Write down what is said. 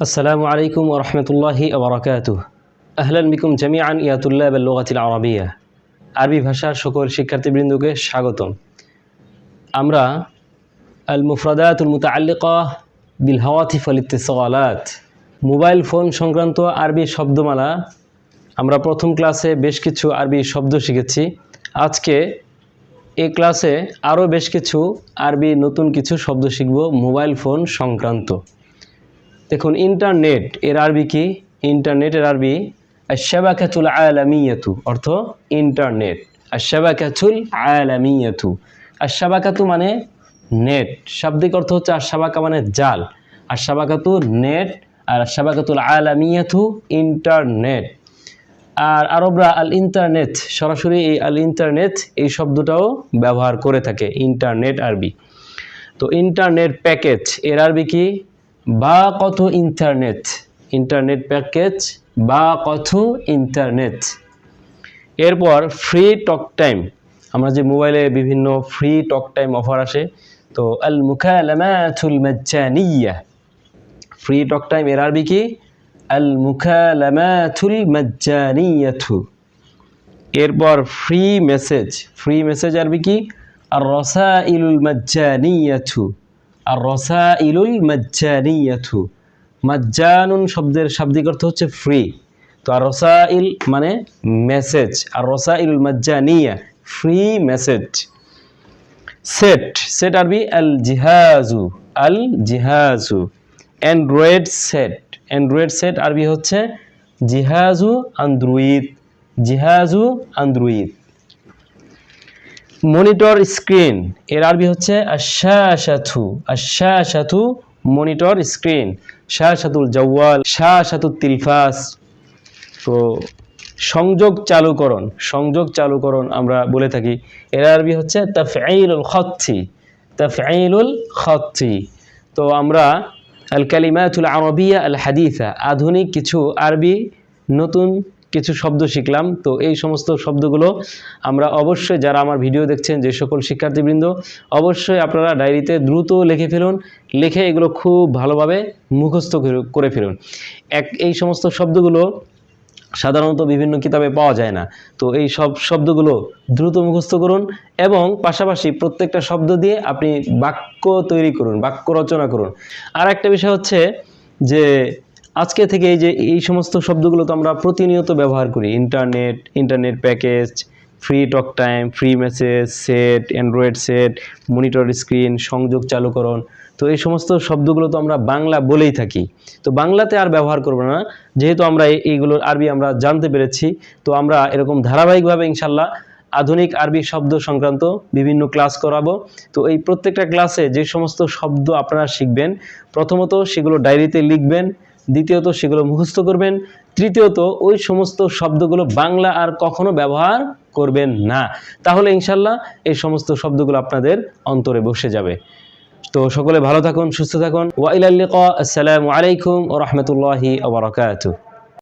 السلام عليكم ورحمة الله وبركاته أهلا بكم جميعا يا طلاب اللغة العربية আরবি ভাষার সকল শিক্ষার্থীবৃন্দকে স্বাগতম আমরা আল মুফরাদাতুল মুতাআল্লিকা বিল হাওয়াতিফ আল ইত্তিসালাত মোবাইল ফোন সংক্রান্ত আরবি শব্দমালা আমরা প্রথম ক্লাসে বেশ কিছু আরবি শব্দ শিখেছি আজকে এই ক্লাসে আরও বেশ কিছু আরবি নতুন কিছু শব্দ শিখব মোবাইল ফোন সংক্রান্ত দেখুন ইন্টারনেট এর আরবি কি? ইন্টারনেটের আরবি আশাবাকাতুল আলামিয়াতু, অর্থ ইন্টারনেট আশাবাকাতুল আলামিয়াতু। আশাবাকাতু মানে নেট শাব্দিক অর্থ হচ্ছে আশাবাকা মানে জাল। আশাবাকাতু নেট আর আশাবাকাতুল আলামিয়াতু ইন্টারনেট আর আরবরা আল ইন্টারনেট সরাসরি এই আল ইন্টারনেট এই শব্দটাও ব্যবহার করে থাকে ইন্টারনেট আরবি। তো ইন্টারনেট প্যাকেজ এর আরবি কি? বা কত ইন্টারনেট। ইন্টারনেট প্যাকেজ বা কত ইন্টারনেট। এরপর ফ্রি টক টাইম। আমরা যে মোবাইলে বিভিন্ন ফ্রি টক টাইম অফার আসে, তো আল মুখালামাতুল মাজ্জানিয়া। ফ্রি টক টাইম এর আরবি কি? আল মুখালামাতুল মাজ্জানিয়াতু। এরপর ফ্রি মেসেজ। ফ্রি মেসেজ আরবি কি? আর রসা রসাইলুল মাজ্জানিয়াতু। আর রসাইলুল মাজ্জানিয়াতু। মাজ্জানুন শব্দের শাব্দিক অর্থ হচ্ছে ফ্রি তো আর রসাইল মানে মেসেজ আর রসা রসাইলুল মাজ্জানিয়া ফ্রি মেসেজ সেট সেট আরবি আল জিহাজু আল জিহাজু অ্যান্ড্রয়েড সেট অ্যান্ড্রয়েড সেট আরবি হচ্ছে জিহাজু আন্দ্রুইদ। জিহাজু আন্দ্রুইদ। Monitor screen. এর আরবি হচ্ছে আশাশাথু আশাশাথু মনিটর স্ক্রিন। শাসাতুল জওয়াল শাসাতুল তিলফাস তো সংযোগ চালুকরণ সংযোগ চালুকরণ আমরা বলে থাকি। এর আরবি হচ্ছে তাফঈলুল খত্তি তাফঈলুল খত্তি। তো আমরা আল কালিমাতুল আরবিয়া আল হাদিসা আধুনিক কিছু আরবি নতুন কিছু শব্দ শিখলাম। তো এই সমস্ত শব্দগুলো আমরা অবশ্যই যারা আমার ভিডিও দেখছেন, যে সকল শিক্ষার্থীবৃন্দ, অবশ্যই আপনারা ডায়েরিতে দ্রুত লিখে ফেলুন। লিখে এগুলো খুব ভালোভাবে মুখস্থ করে- ফেলুন। এক, এই সমস্ত শব্দগুলো সাধারণত বিভিন্ন কিতাবে পাওয়া যায় না। তো এই সব শব্দগুলো দ্রুত মুখস্থ করুন এবং পাশাপাশি প্রত্যেকটা শব্দ দিয়ে আপনি বাক্য তৈরি করুন, বাক্য রচনা করুন। আর একটা বিষয় হচ্ছে যে আজকে থেকে এই যে এই সমস্ত শব্দগুলো তো আমরা প্রতিনিয়ত ব্যবহার করি। Internet internet package free talk time free message set android set monitor screen সংযোগ চালুকরণ। তো এই সমস্ত শব্দগুলো তো আমরা বাংলা বলেই থাকি। তো বাংলাতে আর ব্যবহার করব না। যেহেতু আমরা এই- এইগুলোর আরবি আমরা জানতে পেরেছি, তো আমরা এরকম ধারাবাহিকভাবে ইনশাল্লাহ আধুনিক আরবি শব্দ সংক্রান্ত বিভিন্ন ক্লাস করাবো। তো এই প্রত্যেকটা ক্লাসে যে সমস্ত শব্দ আপনারা শিখবেন, প্রথমত সেগুলো ডায়েরিতে লিখবেন। দ্বিতীয়ত সেগুলো মুখস্থ করবেন। তৃতীয়ত ওই সমস্ত শব্দগুলো বাংলা আর কখনো ব্যবহার করবেন না। তাহলে ইনশাল্লাহ এই সমস্ত শব্দগুলো আপনাদের অন্তরে বসে যাবে। তো সকলে ভালো থাকুন, সুস্থ থাকুন। ওয়াইলাল্লিকা আসসালামু আলাইকুম ও রহমতুল্লাহি আবরকাত